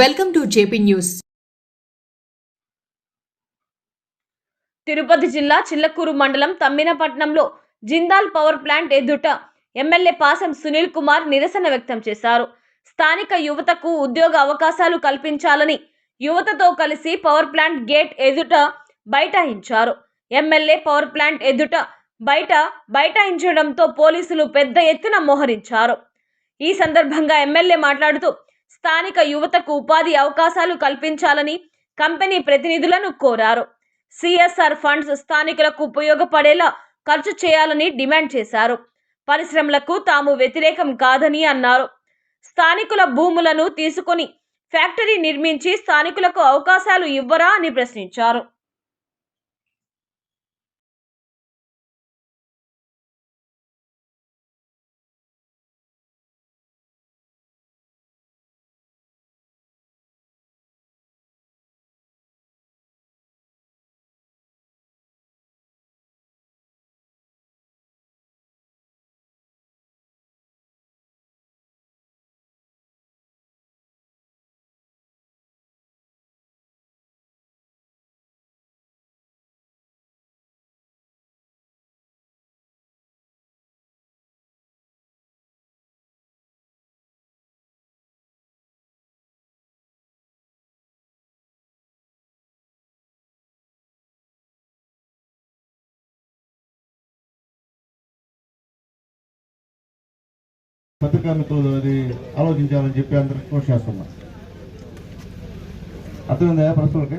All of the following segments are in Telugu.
Welcome to JP news. Tirupati జిల్లా చిల్లకూరు మండలం తమ్మినపట్నంలో జిందాల్ పవర్ ప్లాంట్ ఎదుట ఎమ్మెల్యే పాసం సునీల్ కుమార్ నిరసన వ్యక్తం చేశారు. స్థానిక యువతకు ఉద్యోగ అవకాశాలు కల్పించాలని యువతతో కలిసి పవర్ ప్లాంట్ గేట్ ఎదుట బైఠాయించారు. ఎమ్మెల్యే పవర్ ప్లాంట్ ఎదుట బయట బైఠాయించడంతో పోలీసులు పెద్ద ఎత్తున మోహరించారు. ఈ సందర్భంగా ఎమ్మెల్యే మాట్లాడుతూ స్థానిక యువతకు ఉపాధి అవకాశాలు కల్పించాలని కంపెనీ ప్రతినిధులను కోరారు. సిఎస్ఆర్ ఫండ్స్ స్థానికులకు ఉపయోగపడేలా ఖర్చు చేయాలని డిమాండ్ చేశారు. పరిశ్రమలకు తాము వ్యతిరేకం కాదని అన్నారు. స్థానికుల భూములను తీసుకొని ఫ్యాక్టరీ నిర్మించి స్థానికులకు అవకాశాలు ఇవ్వరా అని ప్రశ్నించారు. పత్రికా అది ఆలోచించాలని చెప్పి అందరికి కోర్టు చేస్తున్నా. అర్థమైందా ప్రశ్నలకి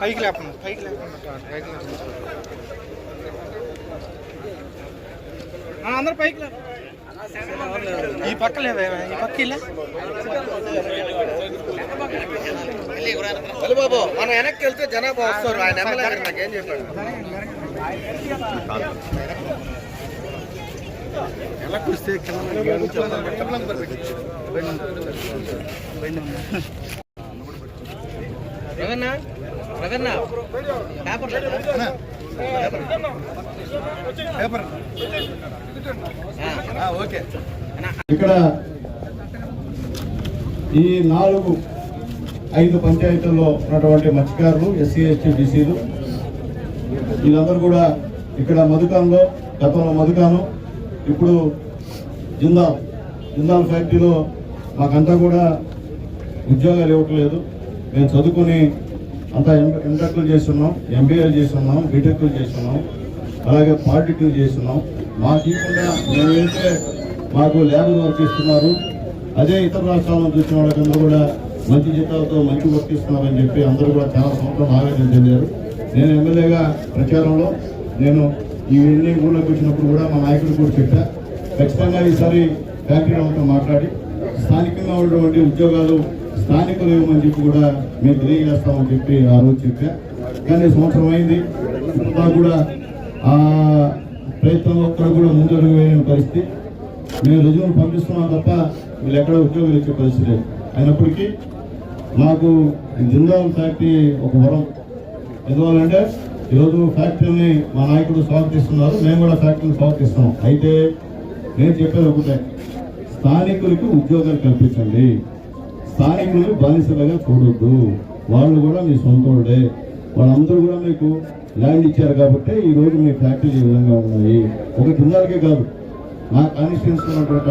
పైకి లేపండి పైకి లేపండి పైకి లేపండి. అందరు పైకి. ఈ పక్క లేవే ఈ పక్క ఇలా బాబు మనం వెనక్కి వెళ్తే జనాభా వస్తారు ఆయన ఎమ్మెల్యే నాకేం చెప్పాడు? Paper okay. ఇక్కడ ఈ నాలుగు ఐదు పంచాయతీల్లో ఉన్నటువంటి మత్స్యకారులు ఎస్సీ ఎస్టీ బీసీలు వీళ్ళందరూ కూడా ఇక్కడ మధుకాన్లో గతంలో మధుకాను ఇప్పుడు జిందాల్ జిందాల్ ఫ్యాక్టరీలో మాకంతా కూడా ఉద్యోగాలు ఇవ్వట్లేదు. మేము చదువుకుని అంతా ఎంటెక్లు చేస్తున్నాం ఎంబీఏలు చేస్తున్నాం బీటెక్లు చేస్తున్నాం అలాగే పాలిటెక్లు చేస్తున్నాం. మాకు ఇవ్వకుండా మేము వెళ్తే మాకు ల్యాబ్ వర్క్ ఇస్తున్నారు అదే ఇతర రాష్ట్రాల చూసిన వచ్చిన వాళ్ళకందరూ కూడా మంచి జీతాలతో మంచి వర్క్ ఇస్తున్నారని చెప్పి అందరూ కూడా చాలా సంవత్సరం ఆవేదన చెందారు. నేను ఎమ్మెల్యేగా ప్రచారంలో నేను ఇవన్నీ ఊళ్ళోకి వచ్చినప్పుడు కూడా మా నాయకుడు కూడా చెప్పా. ఖచ్చితంగా ఈసారి ఫ్యాక్టరీ వాళ్ళతో మాట్లాడి స్థానికంగా ఉన్నటువంటి ఉద్యోగాలు స్థానికులు ఇవ్వమని చెప్పి కూడా మేము తెలియజేస్తామని చెప్పి ఆ రోజు చెప్పా. కానీ సంవత్సరం అయింది. ఇప్పుడు కూడా ఆ ప్రయత్నంలో ఒక్కడ కూడా ముందడుగు వేయని పరిస్థితి. మేము రుజువులు పంపిస్తున్నాం తప్ప వీళ్ళు ఎక్కడ ఉద్యోగాలు ఇచ్చే పరిస్థితి లేదు. అయినప్పటికీ మాకు ఈ జిందాల్ ఫ్యాక్టరీ ఒక వరం. ఎందువల్లంటే ఈరోజు ఫ్యాక్టరీని మా నాయకుడు స్వాగతిస్తున్నారు. మేము కూడా ఫ్యాక్టరీని స్వాగతిస్తున్నాం. అయితే నేను చెప్పేది ఒకటే. స్థానికులకు ఉద్యోగాలు కల్పించండి. స్థానికులు బానిసలుగా చూడొద్దు. వాళ్ళు కూడా మీ సొంతోడే వాళ్ళందరూ కూడా మీకు ల్యాండ్ ఇచ్చారు కాబట్టి ఈ రోజు మీ ఫ్యాక్టరీలు ఈ విధంగా ఉన్నాయి. ఒక జిల్లాలకే కాదు. నా కాన్స్టిట్యూన్స్ ఉన్నటువంటి